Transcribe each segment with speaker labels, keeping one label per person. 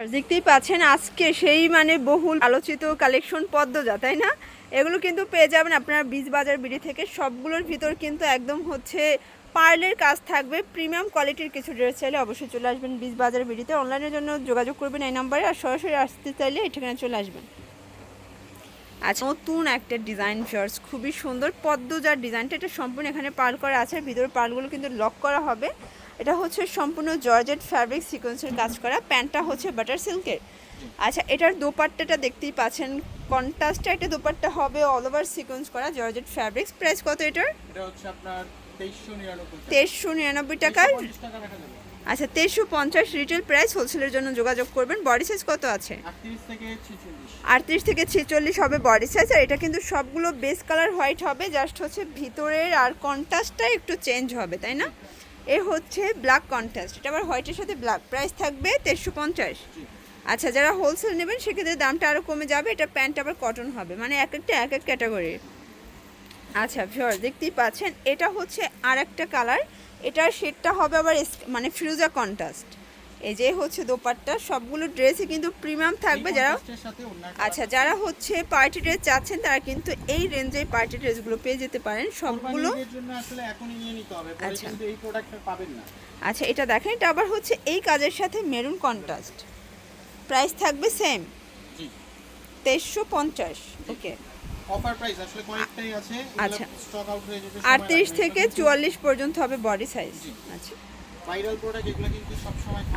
Speaker 1: দেখতেই পাচ্ছেন আজকে সেই মানে বহুল আলোচিত কালেকশন পদ্মজা, তাই না? এগুলো কিন্তু পেয়ে যাবেন আপনারা বীজ বাজার বিড়ি থেকে। সবগুলোর ভিতর কিন্তু একদম হচ্ছে পার্লের কাজ থাকবে। প্রিমিয়াম কোয়ালিটির কিছু ড্রেস চাইলে অবশ্যই চলে আসবেন বীজ বাজার বিড়িতে অনলাইনের জন্য যোগাযোগ করবেন এই নাম্বারে আর সরাসরি আসতে চাইলে এই ঠিকানায় চলে আসবেন। আচ্ছা নতুন একটা ডিজাইন ফিয়ার্স খুবই সুন্দর পদ্মজার ডিজাইনটা এটা সম্পূর্ণ এখানে পার্ল করা আছে। ভিতরে পার্লগুলো কিন্তু লক করা হবে। এটা হচ্ছে সম্পূর্ণ জর্জেট ফ্যাব্রিক সিকোয়েন্সের কাজ করা। প্যান্টটা হচ্ছে বাটার সিল্কের আচ্ছা এটার দোপাট্টাটা দেখতেই পাচ্ছেন। কন্ট্রাস্টে এটা দোপাট্টা হবে অল ওভার সিকোয়েন্স করা জর্জেট ফ্যাব্রিক্স প্রাইস কত এটার?
Speaker 2: এটা হচ্ছে আপনার তেইশশো নিরানব্বই টাকা।
Speaker 1: আচ্ছা তেইশশো পঞ্চাশ রিটেল প্রাইস হোলসেলের জন্য যোগাযোগ করবেন। বডি সাইজ কত আছে?
Speaker 2: আটত্রিশ থেকে ছেচল্লিশ।
Speaker 1: আটত্রিশ থেকে ছেচল্লিশ হবে বডি সাইজ আর এটা কিন্তু সবগুলো বেস কালার হোয়াইট হবে। জাস্ট হচ্ছে ভিতরের আর কন্ট্রাস্টটা একটু চেঞ্জ হবে তাই না? এ হচ্ছে ব্ল্যাক কন্ট্রাস্ট এটা আবার হোয়াইটের সাথে ব্ল্যাক প্রাইস থাকবে তেরোশো পঞ্চাশ। আচ্ছা যারা হোলসেল নেবেন, সেক্ষেত্রে দামটা আরও কমে যাবে, এটা প্যান্ট আবার কটন হবে মানে এক একটা, এক এক ক্যাটাগরির আচ্ছা ভিওর দেখতেই পাচ্ছেন, এটা হচ্ছে আর একটা কালার এটার শেডটা হবে আবার মানে ফিরোজা কন্ট্রাস্ট এই যে হচ্ছে দোপাট্টা সবগুলো ড্রেসই কিন্তু প্রিমিয়াম থাকবে যারা আচ্ছা যারা হচ্ছে পার্টি ড্রেস চাচ্ছেন তারা কিন্তু এই রেঞ্জে পার্টি ড্রেসগুলো পেয়ে যেতে পারেন। সবগুলো আচ্ছা। আচ্ছা এটা দেখেন এটা আবার হচ্ছে এই কাজের সাথে মেরুন কন্ট্রাস্ট প্রাইস থাকবে সেম তেইশশো পঞ্চাশ ওকে আচ্ছা। আটত্রিশ থেকে চুয়াল্লিশ পর্যন্ত হবে বডি সাইজ আচ্ছা।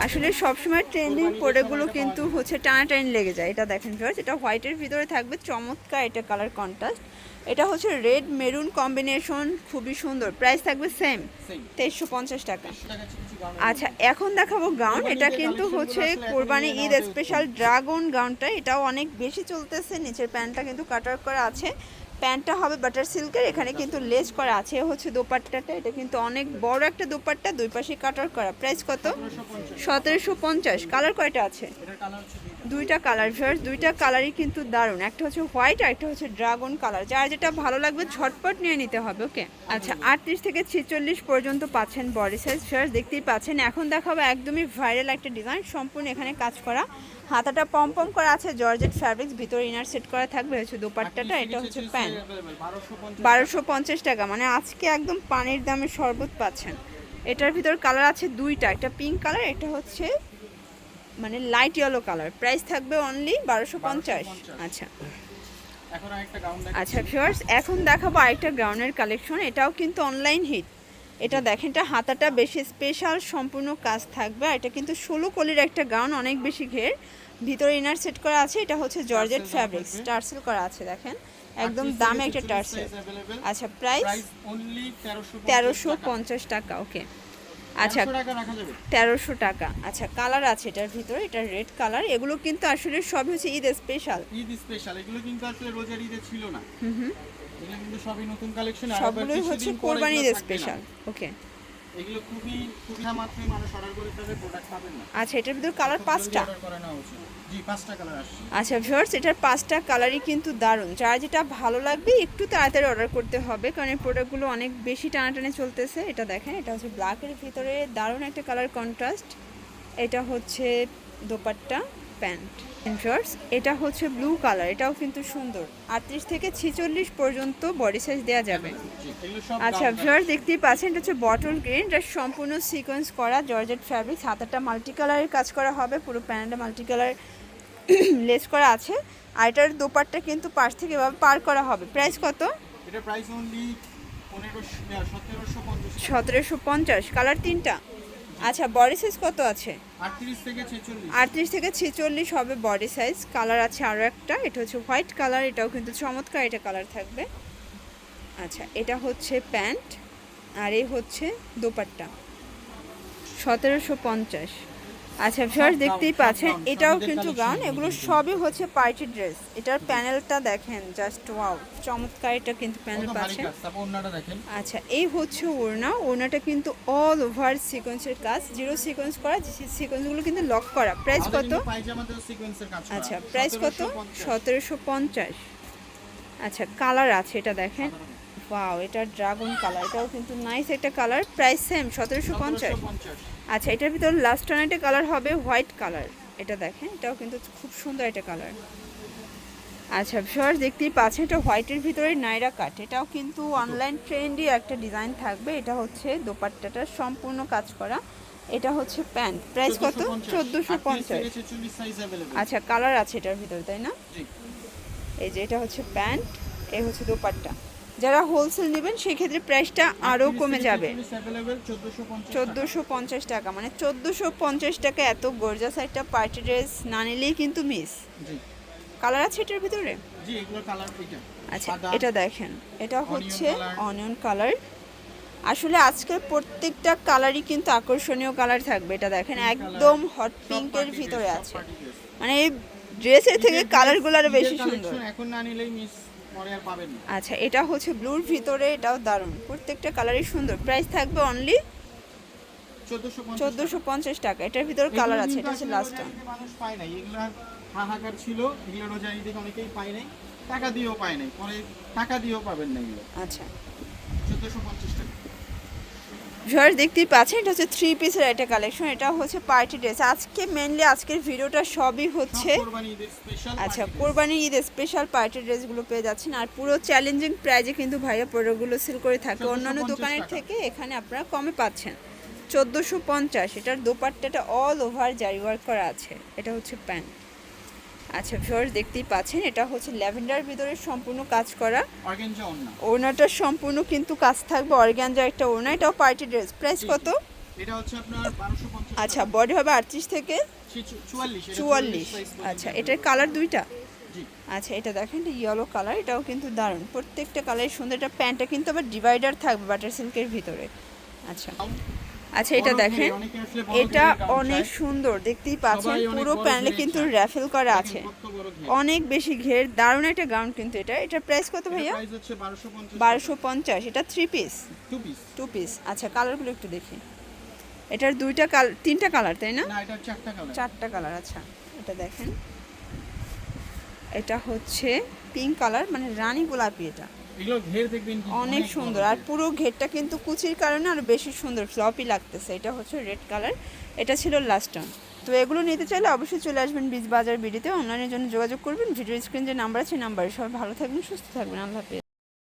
Speaker 1: আসলে সবসময় ট্রেন্ডিং প্রোডাক্টগুলো কিন্তু হচ্ছে টানাটানি লেগে যায় এটা দেখেন ফিওর্স এটা হোয়াইটের ভিতরে থাকবে চমৎকার এটা কালার কন্ট্রাস্ট এটা হচ্ছে রেড মেরুন কম্বিনেশন খুবই সুন্দর। প্রাইস থাকবে সেম তেইশশো পঞ্চাশ টাকা। আচ্ছা এখন দেখাবো গাউন এটা কিন্তু হচ্ছে কোরবানি ঈদ স্পেশাল ড্রাগন গাউনটা এটাও অনেক বেশি চলতেছে নিচের প্যান্টটা কিন্তু কাটার করা আছে। প্যান্টটা হবে বাটার সিল্কের এখানে কিন্তু লেস করা আছে হচ্ছে দোপাট্টাটা এটা কিন্তু অনেক বড় একটা দোপাট্টা দুই পাশে কাটার করা। প্রাইস কত? সতেরোশো পঞ্চাশ। কালার কয়টা আছে?
Speaker 2: দুইটা।
Speaker 1: কালার ভিউয়ার্স দুইটা কালারই কিন্তু দারুণ। একটা হচ্ছে হোয়াইট আর একটা হচ্ছে ড্রাগন কালার যার যেটা ভালো লাগবে, ঝটপট নিয়ে নিতে হবে ওকে আচ্ছা আটত্রিশ থেকে ছেচল্লিশ পর্যন্ত পাচ্ছেন বডি সাইজ ভিউয়ার্স দেখতেই পাচ্ছেন। এখন দেখাবো একদমই ভাইরাল একটা ডিজাইন সম্পূর্ণ এখানে কাজ করা। হাতাটা পম পম করা আছে জর্জেট ফ্যাব্রিক্স ভিতরে ইনার সেট করা থাকবে, হচ্ছে দোপাট্টাটা, এটা হচ্ছে প্যান্ট।
Speaker 2: বারোশো পঞ্চাশ
Speaker 1: টাকা মানে আজকে একদম পানির দামে শরবত পাচ্ছেন। এটার ভিতর কালার আছে দুইটা, একটা পিঙ্ক কালার এটা হচ্ছে মানে লাইট ইয়েলো কালার প্রাইস থাকবে অনলি বারোশো পঞ্চাশ। আচ্ছা। আচ্ছা ভিউয়ার্স এখন দেখাবো আরেকটা গ্রাউন্ডের কালেকশন এটাও কিন্তু অনলাইন হিট এটা দেখেন এটা হাতাটা বেশি স্পেশাল সম্পূর্ণ কাজ থাকবে। আর এটা কিন্তু ষোলো কলির একটা গাউন অনেক বেশি ঘের। ভিতরে ইনার সেট করা আছে এটা হচ্ছে জর্জেট ফ্যাব্রিক্স টার্সেল করা আছে দেখেন। একদম দামে একটা টার্সেল আচ্ছা প্রাইস
Speaker 2: তেরোশো
Speaker 1: পঞ্চাশ টাকা। ওকে আচ্ছা তেরোশো টাকা আচ্ছা কালার আছে এটার ভিতরে এটা রেড কালার। এগুলো কিন্তু আসলে সবই হচ্ছে ঈদ স্পেশাল
Speaker 2: ঈদ স্পেশাল এগুলো কিন্তু আসলে রোজার ঈদে ছিল না। হুম হুম। এগুলো কিন্তু সবই নতুন কালেকশন
Speaker 1: সবগুলোই হচ্ছে কোরবানি ঈদ স্পেশাল ওকে
Speaker 2: এগুলো খুবই খুবই মাত্রই মানুষ অর্ডার করে তাদের প্রোডাক্ট পাবেন না।
Speaker 1: আচ্ছা এটার ভিতরে কালার পাঁচটা?
Speaker 2: জি কালার আসছে।
Speaker 1: আচ্ছা ভিউয়ার্স এটার পাঁচটা কালারই কিন্তু দারুণ। যার যেটা ভালো লাগবে একটু তাড়াতাড়ি অর্ডার করতে হবে কারণ এই প্রোডাক্টগুলো অনেক বেশি টানাটানি চলতেছে। এটা দেখেন এটা হচ্ছে ব্ল্যাকের ভিতরে দারুণ একটা কালার কন্ট্রাস্ট এটা হচ্ছে দোপাট্টা। প্যান্ট। ভিউয়ার্স এটা হচ্ছে ব্লু কালার এটাও কিন্তু সুন্দর। আটত্রিশ থেকে ছেচল্লিশ পর্যন্ত বডি সাইজ দেওয়া যাবে। আচ্ছা ভিউয়ার্স দেখতেই পাচ্ছেন এটা হচ্ছে বটল গ্রিন এটা সম্পূর্ণ সিকোয়েন্স করা জর্জেট ফ্যাব্রিক হাতাটা মাল্টি কালারের কাজ করা হবে পুরো প্যান্টটা মাল্টি কালার লেস করা আছে। আর এটার দোপাট্টা কিন্তু পাশ থেকে এভাবে পার করা হবে। প্রাইস কত?
Speaker 2: এটা প্রাইস অনলি সতেরোশো পঞ্চাশ।
Speaker 1: কালার তিনটা? আচ্ছা বডি সাইজ কত আছে?
Speaker 2: আটত্রিশ থেকে ছেচল্লিশ।
Speaker 1: হবে বডি সাইজ কালার আছে আরও একটা এটা হচ্ছে হোয়াইট কালার এটাও কিন্তু চমৎকার এটা কালার থাকবে। আচ্ছা এটা হচ্ছে প্যান্ট আর এই হচ্ছে দোপাট্টা। সতেরোশো পঞ্চাশ। আচ্ছা ভিউয়ার্স দেখতেই পাচ্ছেন এটাও কিন্তু গাউন
Speaker 2: এগুলো
Speaker 1: সবই হচ্ছে পার্টি ড্রেস। এটার প্যানেলটা দেখেন জাস্ট ওয়াও চমৎকার এটা কিন্তু প্যানেল পাচ্ছেন। আচ্ছা এই হচ্ছে ওড়না ওড়নাটা কিন্তু অল ওভার সিকোয়েন্সের কাজ জিরো সিকোয়েন্স করা সিকোয়েন্সগুলো কিন্তু লক করা। প্রাইস কত। আচ্ছা প্রাইস কত? সতেরোশো পঞ্চাশ। আচ্ছা কালার আছে এটা দেখেন। ওয়াও এটা ড্রাগন কালার এটাও কিন্তু নাইস একটা কালার প্রাইস সেম সতেরোশো পঞ্চাশ।
Speaker 2: 1750
Speaker 1: আচ্ছা এটার ভিতর লাস্ট একটা কালার হবে হোয়াইট কালার এটা দেখেন এটাও কিন্তু খুব সুন্দর একটা কালার আচ্ছা ভিউয়ার্স দেখতেই পাচ্ছেন এটা হোয়াইটের ভিতরে নাইরা কাট এটাও কিন্তু অনলাইন ট্রেন্ডি একটা ডিজাইন থাকবে এটা হচ্ছে দোপাট্টাটা সম্পূর্ণ কাজ করা এটা হচ্ছে প্যান্ট প্রাইস কত? চোদ্দোশো পঞ্চাশ। আচ্ছা কালার আছে এটার ভিতরে তাই না?
Speaker 2: জি।
Speaker 1: এই যে এটা হচ্ছে প্যান্ট এই হচ্ছে দোপাট্টা। যারা হোলসেল নেবেন সেক্ষেত্রে প্রাইসটা আরও কমে যাবে। চোদ্দোশো পঞ্চাশ টাকা। মানে চোদ্দোশো পঞ্চাশ টাকা এত গর্জাস একটা পার্টি ড্রেস না নিলেই কিন্তু মিস কালার আছে এটার ভিতরে? আচ্ছা এটা দেখেন এটা হচ্ছে অনিয়ন কালার আসলে আজকের প্রত্যেকটা কালারই কিন্তু আকর্ষণীয় কালার থাকবে এটা দেখেন একদম হট পিঙ্কের ভিতরে আছে। মানে এই ড্রেসের থেকে কালারগুলো
Speaker 2: আরও
Speaker 1: বেশি সুন্দর।
Speaker 2: এখন না নিলেই মিস
Speaker 1: আচ্ছা এটা হচ্ছে ব্লুর ভিতরে এটাও দারুণ। প্রত্যেকটা কালারই সুন্দর। প্রাইস থাকবে অনলি
Speaker 2: 1450
Speaker 1: চোদ্দোশো পঞ্চাশ টাকা। এটার ভিতরে কালার আছে এটা হচ্ছে লাস্ট
Speaker 2: টাইম হাহাকার ছিল এগুলো রোজারি দেখে অনেকেই পায় নাই। টাকা দিয়েও পায় নাই। পরে টাকা দিয়েও পাবেন না এগুলো।
Speaker 1: আচ্ছা।
Speaker 2: 1450 টাকা
Speaker 1: ভিউয়ার্স দেখতেই পাচ্ছেন এটা হচ্ছে থ্রি পিসের একটা কালেকশন এটা হচ্ছে পার্টি ড্রেস আজকে মেনলি আজকের ভিডিওটা সবই হচ্ছে
Speaker 2: ঈদের
Speaker 1: আচ্ছা কোরবানি ঈদ স্পেশাল পার্টি ড্রেসগুলো পেয়ে যাচ্ছেন আর পুরো চ্যালেঞ্জিং প্রাইজে কিন্তু ভাইয়া প্রোডাক্টগুলো সেল করে থাকে। অন্যান্য দোকানের থেকে এখানে আপনারা কমে পাচ্ছেন। চোদ্দোশো পঞ্চাশ এটার দোপাট্টাটা অল ওভার জারি ওয়ার্ক করা আছে। এটা হচ্ছে প্যান্ট আচ্ছা ভিউয়ার্স দেখতেই পাচ্ছেন এটা হচ্ছে ল্যাভেন্ডার ভিতরে সম্পূর্ণ কাজ করা। ওড়নাটার সম্পূর্ণ কিন্তু কাজ থাকবে অর্গ্যানজার একটা ওড়না এটাও পার্টি ড্রেস প্রাইস কত?
Speaker 2: এটা হচ্ছে আপনার 1250
Speaker 1: আচ্ছা বডি হবে আটত্রিশ থেকে
Speaker 2: 44 এটা
Speaker 1: চুয়াল্লিশ আচ্ছা এটার কালার দুইটা? আচ্ছা এটা দেখেন এটা ইয়েলো কালার এটাও কিন্তু দারুণ। প্রত্যেকটা কালার সুন্দর এটা প্যান্টটা কিন্তু আবার ডিভাইডার থাকবে বাটার সিল্কের ভিতরে। আচ্ছা। আচ্ছা এটা দেখেন। এটা অনেক সুন্দর দেখতেই পাচ্ছেন পুরো প্যানেলে কিন্তু র্যাফেল করা আছে। অনেক বেশি ঘের দারুণ একটা গাউন কিন্তু এটা। এটার প্রাইস কত ভাইয়া?
Speaker 2: price হচ্ছে 1250
Speaker 1: বারোশো পঞ্চাশ এটা থ্রি পিস
Speaker 2: টু পিস
Speaker 1: আচ্ছা কালারগুলো একটু দেখি। এটার দুইটা কাল তিনটা কালার তাই না?
Speaker 2: কালার
Speaker 1: চারটা কালার আচ্ছা এটা দেখেন। এটা হচ্ছে পিঙ্ক কালার মানে রানী গোলাপি এটা।
Speaker 2: এগুলো ঘের দেখবেন
Speaker 1: অনেক সুন্দর। আর পুরো ঘেরটা কিন্তু কুচির কারণে আর বেশি সুন্দর ফ্লপি লাগতেছে। এটা হচ্ছে রেড কালার এটা ছিল লাস্ট অন তো এগুলো নিতে চাইলে অবশ্যই চলে আসবেন বীজ বাজার বিডিতে। অনলাইনের জন্য যোগাযোগ করবেন। ভিডিও স্ক্রিন যে নাম্বার আছে নাম্বারে সবাই ভালো থাকবেন সুস্থ থাকবেন। আল্লাহ হাফেজ।